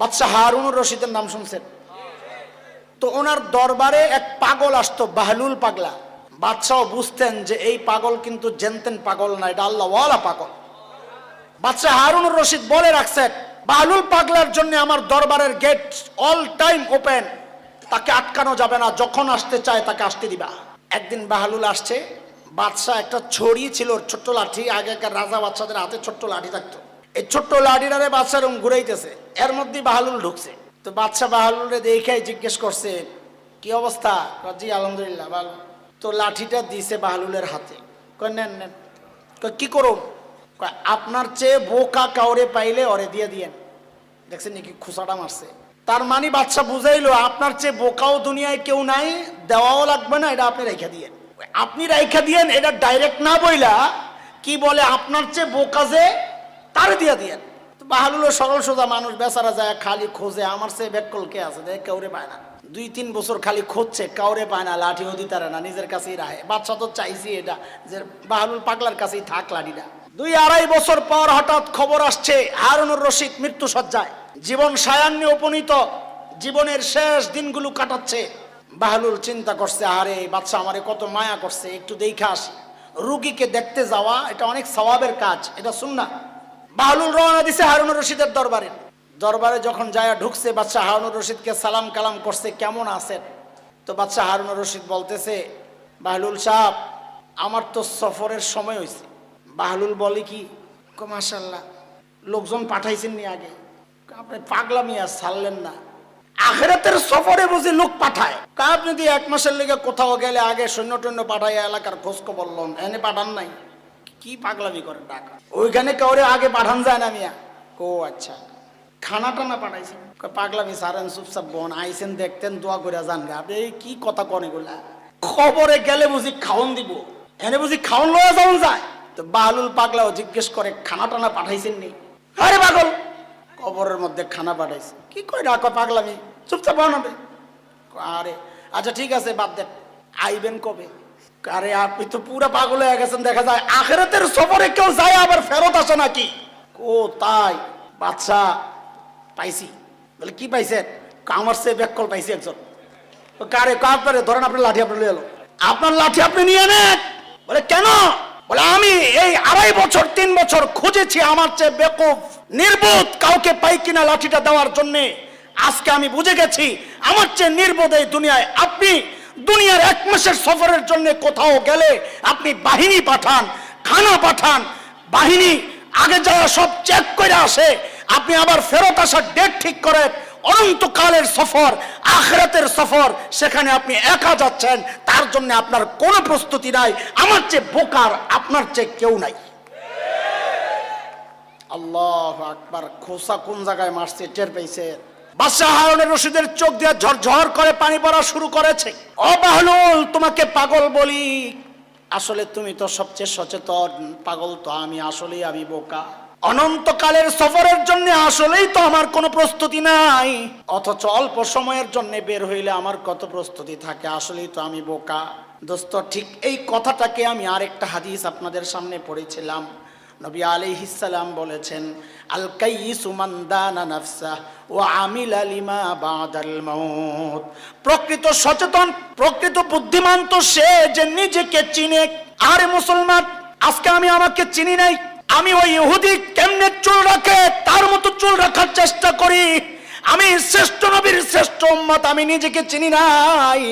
বাদশাহ হারুনুর রশিদের নাম শুনছেন? তো ওনার দরবারে এক পাগল আসতো, বাহলুল পাগলা। বাদশাহ বুঝতেন যে এই পাগল কিন্তু জেনতেন পাগল না, এটা আল্লাহওয়ালা পাগল। বাদশাহ হারুনুর রশিদ বলে রাখছেন, বাহলুল পাগলার জন্য আমার দরবারের গেট অল টাইম ওপেন। তাকে আটকানো যাবে না, যখন আসতে চায় তাকে আসতে দিবা। একদিন বাহলুল আসছে, বাদশাহ একটা ছড়ি ছিল ছোট্ট লাঠি, আগেকার রাজা বাচ্চাদের হাতে ছোট্ট লাঠি থাকতো। এই ছোট্ট লাঠিটারে বাদশাহ এরকম ঘুরাইতেছে। এর মধ্যেই বাহালুল ঢুকছে। তো বাচ্চা বাহালুলে দেখে জিজ্ঞেস করছে, কি অবস্থা? জি, আলহামদুলিল্লাহ, ভালো। তো লাঠিটা দিছে বাহালুলের হাতে। কয়, নেন নেন। কি করুন আপনার চেয়ে বোকা কাউরে পাইলে ওরে দিয়ে দিয়েন। দেখছেন নাকি খুসাটা মারছে। তার মানে বাচ্চা বুঝাইলো, আপনার চেয়ে বোকাও দুনিয়ায় কেউ নাই, দেওয়াও লাগবে না, এটা আপনি রেখে দিয়েন। আপনি রেখে দিয়েন, এটা ডাইরেক্ট না বইলা, কি বলে আপনার চেয়ে বোকা যে তারে দিয়ে দিয়েন। বাহালুলো সরল সোজা মানুষ, বেচারা যায় খালি খোঁজে, আমার চেয়ে বেকল কে আছে? দেখ, কাউরে পায় না। দুই তিন বছর খালি খুঁজছে, কাউরে পায় না লাঠিও দিতারে না, নিজের কাছেই রাহে। বাচ্চা তো চাইছি এটা, যে বাহালুল পাগলার কাছেই থাক লাঠিটা দুই আড়াই বছর পর হঠাৎ খবর আসছে, হারুনুর রশিদ মৃত্যু সজ্জায় জীবন সায়ান্নে উপনীত, জীবনের শেষ দিনগুলো কাটাচ্ছে। বাহলুল চিন্তা করছে, আরে বাচ্চা আমারে কত মায়া করছে, একটু দেখে আসি। রুগীকে দেখতে যাওয়া, এটা অনেক সওয়াবের কাজ, এটা শুন না বাহলুল রওনা দিছে হারুনুর রশিদের দরবারে। দরবারে যখন যায় ঢুকছে বাচ্চা হারুনুর রশিদকে সালাম কালাম করছে, কেমন আছেন? তো বাচ্চা হারুনুর রশিদ বলতেছে, বাহলুল সাহেব, আমার তো সফরের সময় হয়েছে বাহলুল বলে কি? মাশাল্লাহ লোকজন পাঠাইছেন নি আগে। আপনি পাগলামি আর ছাড়লেন না। আখেরাতের সফরে বুঝি লোক পাঠায়। কা, আপনি যদি এক মাসের লেগে কোথাও গেলে আগে সৈন্য টৈন্য পাঠাই এলাকার খোঁজ খবর লন, এনে পাঠান নাই। কি পাগলামি করেন টাকা ওইখানে কাউরে আগে পাঠান যায় না মিয়া। ও আচ্ছা। খানা টানা পাঠাইছেন? পাগলামি, সারেন, চুপচাপ বন আইসেন দেখতেন, দোয়া করে যান গে। এই কি কথা কন এগুলা? খবরে গেলে বুঝি খাওন দিব। এনে বুঝি খাওন লয়ে যাওন যায়। তো বাহলুল পাগলাও জিজ্ঞেস করে খানা টানা পাঠাইছেন নি? আরে পাগল! কবরের মধ্যে খানা পাঠাইছে। কি কই রাখো পাগলামি? চুপচাপ বানাবে আরে। আচ্ছা ঠিক আছে, বাদ দেন। আইবেন কবে? আরে আপনি তো পুরো পাগল হয়ে গেছেন, দেখা যায় আখেরাতের সফরে কেউ যায় আবার ফেরত আসে নাকি? ও তাই বাচ্চা, পাইছি। বলে, কি পাইছেন? আমার সে ব্যাককল পাইছি একজন। কারে কাপড়ে ধরেন আপনার লাঠি আপনি নিয়ে এলো। আপনার লাঠি আপনি নিয়ে নেন। বলে, কেন? বলে, আমি এই আড়াই বছর, তিন বছর খুঁজেছি আমার চেয়ে বেকুফ, নির্বোধ কাউকে পাই কিনা লাঠিটা দেওয়ার জন্য। আজকে আমি বুঝে গেছি, আমার চেয়ে নির্বোধ এই দুনিয়ায়। আপনি দুনিয়ার এক মাসের সফরের জন্য কোথাও গেলে আপনি বাহিনী পাঠান, খানা পাঠান, বাহিনী আগে যারা সব চেক করে আসে, আপনি আবার ফেরত আসার ডেট ঠিক করেন অনন্তকালের সফর, আখরাতের সফর, সেখানে আপনি একা যাচ্ছেন, তার জন্য আপনার কোনো প্রস্তুতি নাই, আমার চেয়ে বোকার, আপনার চেয়ে কেউ নাই। আল্লাহ আকবার, খোসা কোন জায়গায় মারছে, টের পেয়েছে? বাদশাহ হারুনের রশিদের চোখ দিয়ে ঝরঝর করে পানি পড়া শুরু করেছে। অবাহলুল, তোমাকে পাগল বলি। আসলে তুমি তো সবচেয়ে সচেতন। পাগল তো আমি, আসলেই আমি বোকা। অনন্তকালের সফরের জন্য আসলেই তো আমার কোনো প্রস্তুতি নাই। অথচ অল্প সময়ের জন্য বের হইলে আমার কত প্রস্তুতি থাকে, আসলেই তো আমি বোকা। দোস্ত, ঠিক এই কথাটাকে আমি আরেকটা হাদিস আপনাদের সামনে পড়েছিলাম। নবী আলাইহিসসালাম বলেছেন প্রকৃত সচেতন, প্রকৃত বুদ্ধিমান তো সে যে নিজেকে চিনে, আরে মুসলমান, আজকে আমি আমাকে চিনি নাই, আমি ওই ইহুদি কেমনে চুল রাখে? তার মতো চুল রাখার চেষ্টা করি। আমি শ্রেষ্ঠ নবীর শ্রেষ্ঠ উম্মত, আমি নিজেকে চিনি নাই।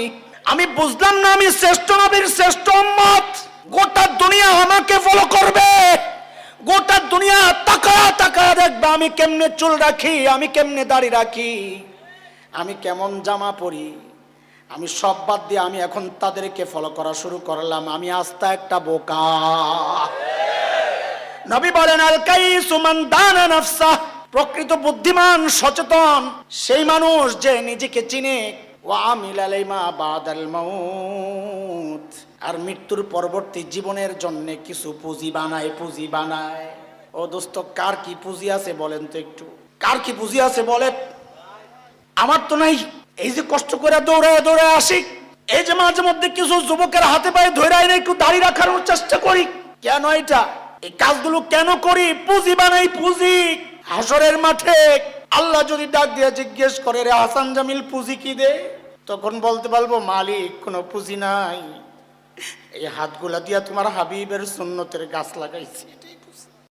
আমি বুঝলাম না আমি শ্রেষ্ঠ নবীর শ্রেষ্ঠ উম্মত। গোটা দুনিয়া আমাকে ফলো করবে। গোটা দুনিয়া তাকা তাকা দেখবে, আমি কেমনে চুল রাখি, আমি কেমনে দাড়ি রাখি, আমি কেমন জামা পরি, আমি সব বাদ দিয়ে আমি এখন তাদেরকে ফলো করা শুরু করলাম, আমি আস্তা একটা বোকা। নবী বলেন, আল কাইসু মান দানা নাফসা। প্রকৃত বুদ্ধিমান, সচেতন, সেই মানুষ যে নিজেকে চিনে ও আমিল আলাইমা বাদাল মাউত। আর মৃত্যুর পরবর্তী জীবনের জন্য কিছু পুঁজি বানায় পুঁজি বানায়। ও দোস্ত, কার কি পুঁজি আছে বলেন তো একটু? কার কি পুঁজি আছে বলেন? আমার তো নাই। এই যে কষ্ট করে দৌড়ায় দৌড়ায় আসি। এই যে মাঝে মধ্যে কিছু যুবকের হাতে পায়ে ধরে আইনে একটু দাঁড়িয়ে রাখার চেষ্টা করি। কেন এটা? এই কাজগুলো কেন করি? পুঁজি বানাই, পুঁজি। হাসরের মাঠে আল্লাহ যদি ডাক দিয়ে জিজ্ঞেস করে, রে হাসান জামিল, পুঁজি কি দে? তখন বলতে পারব, মালিক, কোনো পুঁজি নাই। এই হাতগুলা দিয়া তোমার হাবিবের সুন্নতের গাছ লাগাইছি।